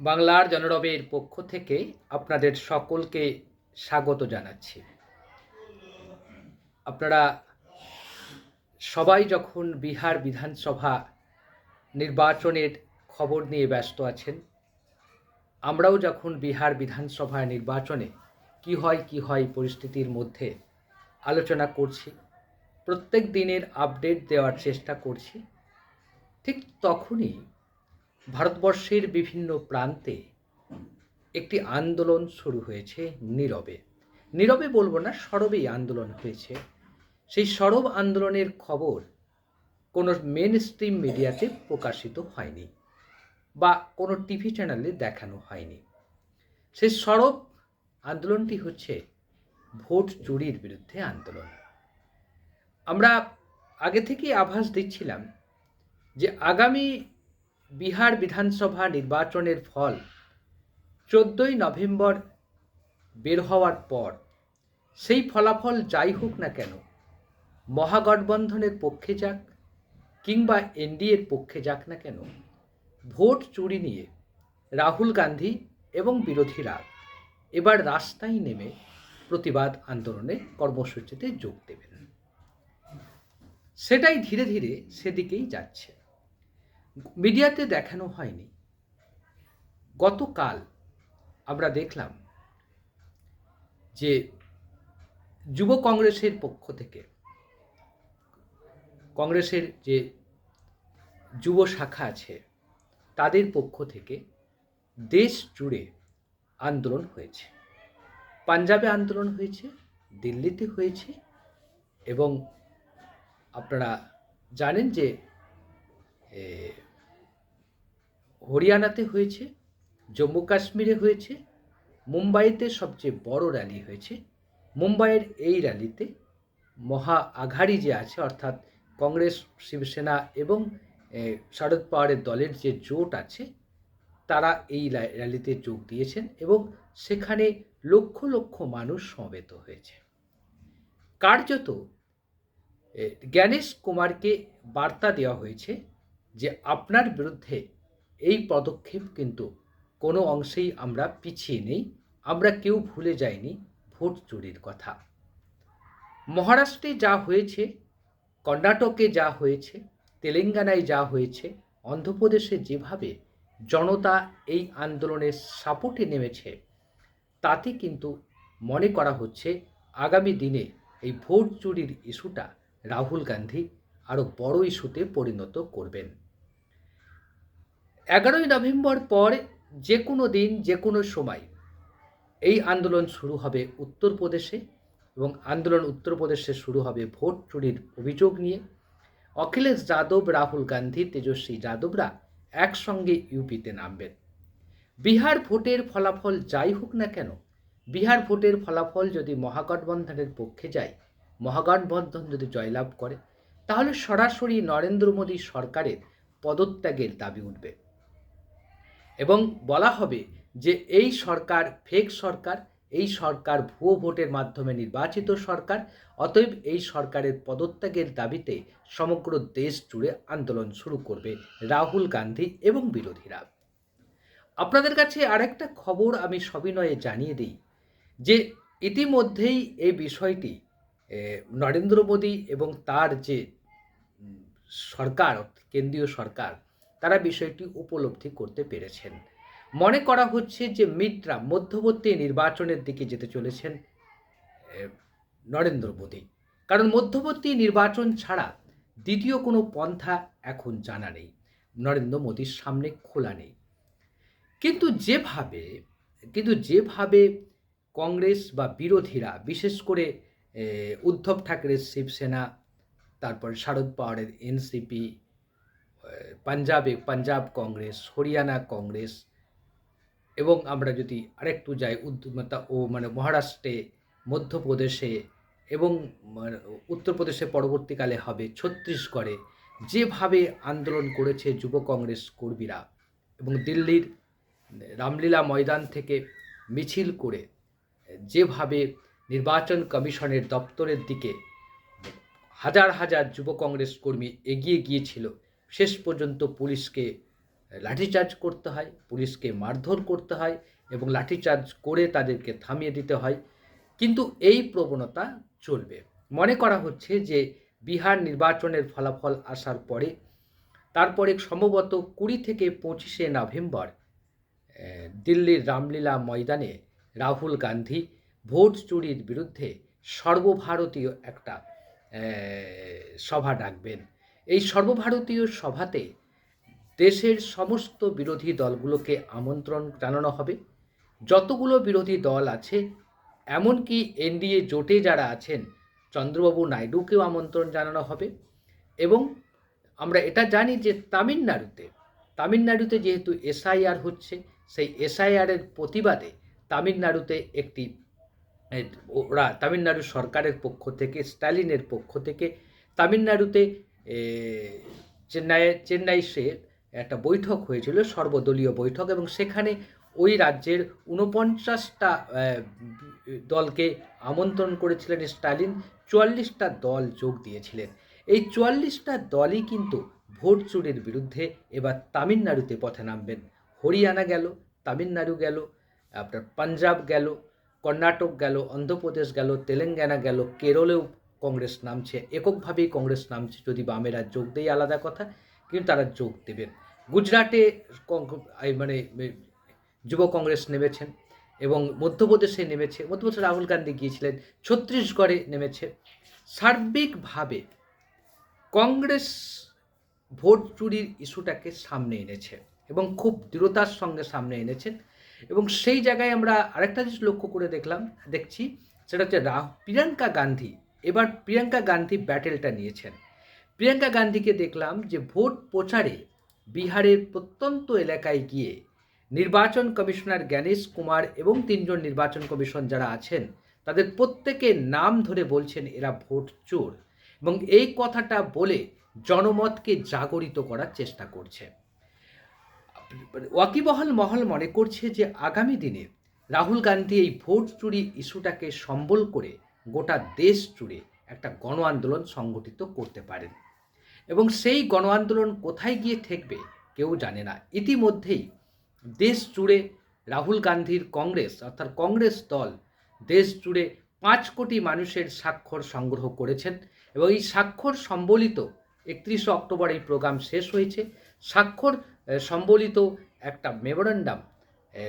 বাংলার জনরবের পক্ষ থেকে আপনাদের সকলকে স্বাগত জানাচ্ছি। আপনারা সবাই যখন বিহার বিধানসভা নির্বাচনের খবর নিয়ে ব্যস্ত আছেন, আমরাও যখন বিহার বিধানসভা নির্বাচনে কি হয় কি হয় পরিস্থিতির মধ্যে আলোচনা করছি, প্রত্যেক দিনের আপডেট দেওয়ার চেষ্টা করছি, ঠিক তখনই ভারতবর্ষের বিভিন্ন প্রান্তে একটি আন্দোলন শুরু হয়েছে নীরবে। নীরবে বলব না, সরবেই আন্দোলন হয়েছে। সেই সরব আন্দোলনের খবর কোনো মেন স্ট্রিম মিডিয়াতে প্রকাশিত হয়নি বা কোনো টিভি চ্যানেলে দেখানো হয়নি। সেই সরব আন্দোলনটি হচ্ছে ভোট চুরির বিরুদ্ধে আন্দোলন। আমরা আগে থেকেই আভাস দিচ্ছিলাম যে আগামী বিহার বিধানসভা নির্বাচনের ফল চোদ্দোই নভেম্বর বের হওয়ার পর। সেই ফলাফল যাই হোক না কেন, মহাগঠবন্ধনের পক্ষে যাক কিংবা এনডিএর পক্ষে যাক না কেন, ভোট চুরি নিয়ে রাহুল গান্ধী এবং বিরোধীরা এবার রাস্তায় নেমে প্রতিবাদ আন্দোলনে কর্মসূচিতে যোগ দেবেন। সেটাই ধীরে ধীরে সেদিকেই যাচ্ছে। মিডিয়াতে দেখানো হয়নি। গতকাল আমরা দেখলাম যে যুব কংগ্রেসের পক্ষ থেকে কংগ্রেসের যে যুব শাখা আছে, তাদের পক্ষ থেকে দেশ জুড়ে আন্দোলন হয়েছে। পাঞ্জাবে আন্দোলন হয়েছে, দিল্লিতে হয়েছে এবং আপনারা জানেন যে হরিয়ানাতে হয়েছে, জম্মু কাশ্মীরে হয়েছে, মুম্বাইতে সবচেয়ে বড় র্যালি হয়েছে। মুম্বাইয়ের এই র্যালিতে মহা আঘাড়ি যে আছে, অর্থাৎ কংগ্রেস, শিবসেনা এবং শরদ পাওয়ারের দলের যে জোট আছে, তারা এই র্যা- র্যালিতে যোগ দিয়েছেন এবং সেখানে লক্ষ লক্ষ মানুষ সমবেত হয়েছে। কার্যত জ্ঞানেশ কুমারকে বার্তা দেওয়া হয়েছে যে আপনার বিরুদ্ধে এই পদক্ষেপ কিন্তু কোনো অংশেই আমরা পিছিয়ে নেই, আমরা কেউ ভুলে যাইনি ভোট চুরির কথা। মহারাষ্ট্রে যা হয়েছে, কর্ণাটকে যা হয়েছে, তেলেঙ্গানায় যা হয়েছে, অন্ধ্রপ্রদেশে যেভাবে জনতা এই আন্দোলনের সাপোর্টে নেমেছে, তাতে কিন্তু মনে করা হচ্ছে আগামী দিনে এই ভোট চুরির ইস্যুটা রাহুল গান্ধী আরও বড় ইস্যুতে পরিণত করবেন। এগারোই নভেম্বর পর যে কোনো দিন যে কোনো সময় এই আন্দোলন শুরু হবে উত্তরপ্রদেশে এবং আন্দোলন উত্তরপ্রদেশে শুরু হবে ভোট চুরির অভিযোগ নিয়ে। অখিলেশ যাদব, রাহুল গান্ধী, তেজস্বী যাদবরা একসঙ্গে ইউপিতে নামবেন। বিহার ভোটের ফলাফল যাই হোক না কেন, বিহার ভোটের ফলাফল যদি মহাগঠবন্ধনের পক্ষে যায়, মহাগঠবন্ধন যদি জয়লাভ করে, তাহলে সরাসরি নরেন্দ্র মোদী সরকারের পদত্যাগের দাবি উঠবে। এবং বলা হবে যে এই সরকার ফেক সরকার, এই সরকার ভুয়ো ভোটের মাধ্যমে নির্বাচিত সরকার, অতএব এই সরকারের পদত্যাগের দাবিতে সমগ্র দেশ জুড়ে আন্দোলন শুরু করবে রাহুল গান্ধী এবং বিরোধীরা। আপনাদের কাছে আরেকটা খবর আমি সবিনয়ে জানিয়ে দিই, যে ইতিমধ্যেই এই বিষয়টি নরেন্দ্র মোদী এবং তার যে সরকার কেন্দ্রীয় সরকার তারা বিষয়টি উপলব্ধি করতে পেরেছেন। মনে করা হচ্ছে যে মিত্রা মধ্যবর্তী নির্বাচনের দিকে যেতে চলেছেন নরেন্দ্র মোদী। কারণ মধ্যবর্তী নির্বাচন ছাড়া দ্বিতীয় কোনো পন্থা এখন জানা নেই। নরেন্দ্র মোদীর সামনে খোলা নেই। কিন্তু যেভাবে কিন্তু যেভাবে কংগ্রেস বা বিরোধীরা, বিশেষ করে উদ্ধব ঠাকরের শিবসেনা, তারপর শারদ পাওয়ারের এনসিপি পাঞ্জাবে, পাঞ্জাব কংগ্রেস, হরিয়ানা কংগ্রেস, এবং আমরা যদি আরেকটু যাই উদ্যমতা ও মানে মহারাষ্ট্রে, মধ্যপ্রদেশে এবং মানে উত্তরপ্রদেশে পরবর্তীকালে হবে ছত্তিশগড়ে, যেভাবে আন্দোলন করেছে যুব কংগ্রেস কর্মীরা এবং দিল্লির রামলীলা ময়দান থেকে মিছিল করে, যেভাবে নির্বাচন কমিশনের দপ্তরের দিকে হাজার হাজার যুব কংগ্রেস কর্মী এগিয়ে গিয়েছিল শেষ পর্যন্ত পুলিশকে লাঠিচার্জ করতে হয়, পুলিশকে মারধর করতে হয় এবং লাঠিচার্জ করে তাদেরকে থামিয়ে দিতে হয়। কিন্তু এই প্রবণতা চলবে। মনে করা হচ্ছে যে, বিহার নির্বাচনের ফলাফল আসার পরে, তারপরে সম্ভবত কুড়ি থেকে পঁচিশে নভেম্বর দিল্লির রামলীলা ময়দানে রাহুল গান্ধী ভোট চুরির বিরুদ্ধে সর্বভারতীয় একটা সভা ডাকবেন। এই সর্বভারতীয় সভাতে দেশের সমস্ত বিরোধী দলগুলোকে আমন্ত্রণ জানানো হবে। যতগুলো বিরোধী দল আছে, এমনকি এনডিএ জোটে যারা আছেন, চন্দ্রবাবু নাইডুকেও আমন্ত্রণ জানানো হবে। এবং আমরা এটা জানি যে তামিলনাড়ুতে তামিলনাড়ুতে যেহেতু এসআইআর হচ্ছে, সেই এসআইআরের প্রতিবাদে তামিলনাড়ুতে একটি ওরা তামিলনাড়ু সরকারের পক্ষ থেকে, স্টালিনের পক্ষ থেকে তামিলনাড়ুতে চেন্নাইয়ে চেন্নাই সে একটা বৈঠক হয়েছিল, সর্বদলীয় বৈঠক এবং সেখানে ওই রাজ্যের ঊনপঞ্চাশটা দলকে আমন্ত্রণ করেছিলেন স্টালিন, চুয়াল্লিশটা দল যোগ দিয়েছিলেন। এই চুয়াল্লিশটা দলই কিন্তু ভোট চুরির বিরুদ্ধে এবার তামিলনাড়ুতে পথে নামবেন। হরিয়ানা গেল, তামিলনাড়ু গেল, আপনার পাঞ্জাব গেল, কর্ণাটক গেল, অন্ধ্রপ্রদেশ গেল, তেলেঙ্গানা গেল, কেরলেও কংগ্রেস নামছে, এককভাবেই কংগ্রেস নামছে, যদি বামেরা যোগ দেয় আলাদা কথা, কিন্তু তারা যোগ দেবেন গুজরাটে মানে যুব কংগ্রেস নেমেছেন এবং মধ্যপ্রদেশে নেমেছে। মধ্যপ্রদেশে রাহুল গান্ধী গিয়েছিলেন, ছত্তিশগড়ে নেমেছে। সার্বিকভাবে কংগ্রেস ভোট চুরির ইস্যুটাকে সামনে এনেছে এবং খুব দৃঢ়তার সঙ্গে সামনে এনেছেন এবং সেই জায়গায় আমরা আরেকটা জিনিস লক্ষ্য করে দেখলাম, দেখছি, সেটা হচ্ছে রাহ, প্রিয়াঙ্কা গান্ধী এবার প্রিয়াঙ্কা গান্ধী ব্যাটেলটা নিয়েছেন। প্রিয়াঙ্কা গান্ধীকে দেখলাম যে ভোট প্রচারে বিহারের প্রত্যন্ত এলাকায় গিয়ে নির্বাচন কমিশনার জ্ঞানেশ কুমার এবং তিনজন নির্বাচন কমিশন যারা আছেন, তাদের প্রত্যেকের নাম ধরে বলছেন এরা ভোট চোর এবং এই কথাটা বলে জনমতকে জাগরিত করার চেষ্টা করছে। ওয়াকিবহাল মহল মনে করছে যে আগামী দিনে রাহুল গান্ধী এই ভোট চুরি ইস্যুটাকে সম্বল করে গোটা দেশ জুড়ে একটা গণ আন্দোলন সংগঠিত করতে পারেন। এবং সেই গণ আন্দোলন কোথায় গিয়ে ঠেকবে কেউ জানে না। ইতিমধ্যেই দেশ জুড়ে রাহুল গান্ধীর কংগ্রেস অর্থাৎ কংগ্রেস দল দেশ জুড়ে পাঁচ কোটি মানুষের স্বাক্ষর সংগ্রহ করেছেন এবং এই স্বাক্ষর সম্বলিত একত্রিশে অক্টোবর এই প্রোগ্রাম শেষ হয়েছে। স্বাক্ষর সম্বলিত একটা মেমোরেন্ডাম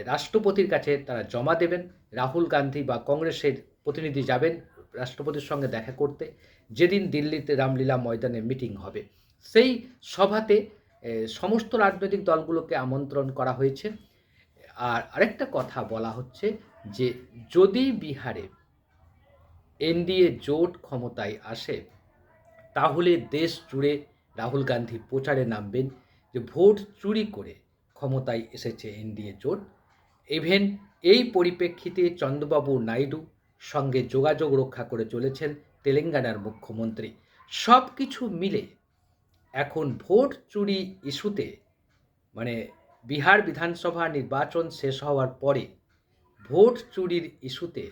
রাষ্ট্রপতির কাছে তারা জমা দেবেন। রাহুল গান্ধী বা কংগ্রেসের প্রতিনিধি যাবেন রাষ্ট্রপতির সঙ্গে দেখা করতে। যেদিন দিল্লিতে রামলীলা ময়দানে মিটিং হবে, সেই সভাতে সমস্ত রাজনৈতিক দলগুলোকে আমন্ত্রণ করা হয়েছে। আর আরেকটা কথা বলা হচ্ছে যে, যদি বিহারে এনডিএ জোট ক্ষমতায় আসে, তাহলে দেশ জুড়ে রাহুল গান্ধী প্রচারে নামবেন যে, ভোট চুরি করে ক্ষমতায় এসেছে এনডিএ জোট। ইভেন এই পরিপ্রেক্ষিতে চন্দ্রবাবু নাইডু সঙ্গে যোগাযোগ রক্ষা করে চলেছেন তেলেঙ্গানার মুখ্যমন্ত্রী। সব কিছু মিলে এখন ভোট চুরি ইস্যুতে মানে বিহার বিধানসভা নির্বাচন শেষ হওয়ার পরে ভোট চুরির ইস্যুতে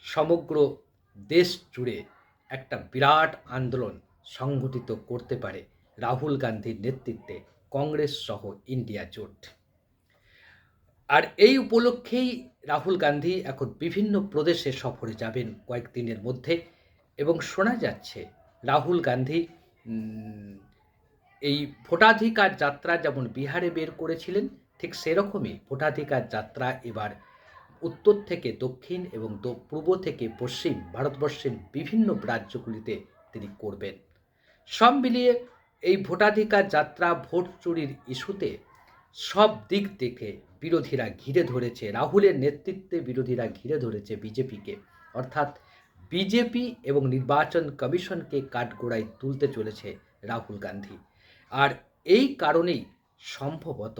সমগ্র দেশ জুড়ে একটা বিরাট আন্দোলন সংগঠিত করতে পারে রাহুল গান্ধীর নেতৃত্বে কংগ্রেস সহ ইন্ডিয়া জোট। আর এই উপলক্ষেই রাহুল গান্ধী এখন বিভিন্ন প্রদেশে সফরে যাবেন কয়েকদিনের মধ্যে এবং শোনা যাচ্ছে রাহুল গান্ধী এই ভোটাধিকার যাত্রা যেমন বিহারে বের করেছিলেন, ঠিক সেরকমই ভোটাধিকার যাত্রা এবার উত্তর থেকে দক্ষিণ এবং পূর্ব থেকে পশ্চিম ভারতবর্ষের বিভিন্ন রাজ্যগুলিতে তিনি করবেন। সব মিলিয়ে এই ভোটাধিকার যাত্রা, ভোট চুরির ইস্যুতে সব দিক থেকে বিরোধীরা ঘিরে ধরেছে, রাহুলের নেতৃত্বে বিরোধীরা ঘিরে ধরেছে বিজেপিকে। অর্থাৎ বিজেপি এবং নির্বাচন কমিশনকে কাঠগোড়ায় তুলতে চলেছে রাহুল গান্ধী। আর এই কারণেই সম্ভবত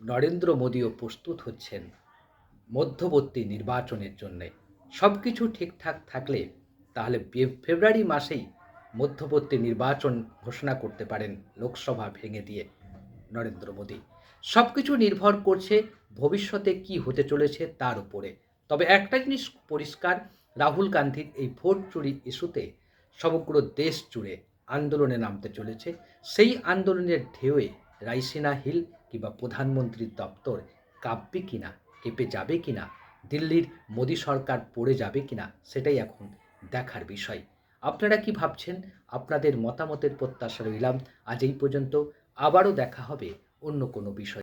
নরেন্দ্র মোদীও প্রস্তুত হচ্ছেন মধ্যবর্তী নির্বাচনের জন্যে। সব কিছু ঠিকঠাক থাকলে তাহলে ফেব্রুয়ারি মাসেই মধ্যবর্তী নির্বাচন ঘোষণা করতে পারেন লোকসভা ভেঙে দিয়ে নরেন্দ্র মোদী। সব কিছু নির্ভর করছে ভবিষ্যতে কি হতে চলেছে তার উপরে। তবে একটা জিনিস পরিষ্কার, রাহুল গান্ধীর এই ভোট চুরি ইস্যুতে সমগ্র দেশ জুড়ে আন্দোলনে নামতে চলেছে। সেই আন্দোলনের ঢেউয়ে রাইসিনা হিল কিংবা প্রধানমন্ত্রীর দপ্তর কাঁপবে কিনা, কেঁপে যাবে কিনা, দিল্লির মোদী সরকার পড়ে যাবে কিনা, সেটাই এখন দেখার বিষয়। আপনারা কি ভাবছেন? আপনাদের মতামতের প্রত্যাশা রইলাম। আজ এই পর্যন্ত। আবারও দেখা হবে অন্য কোনো বিষয়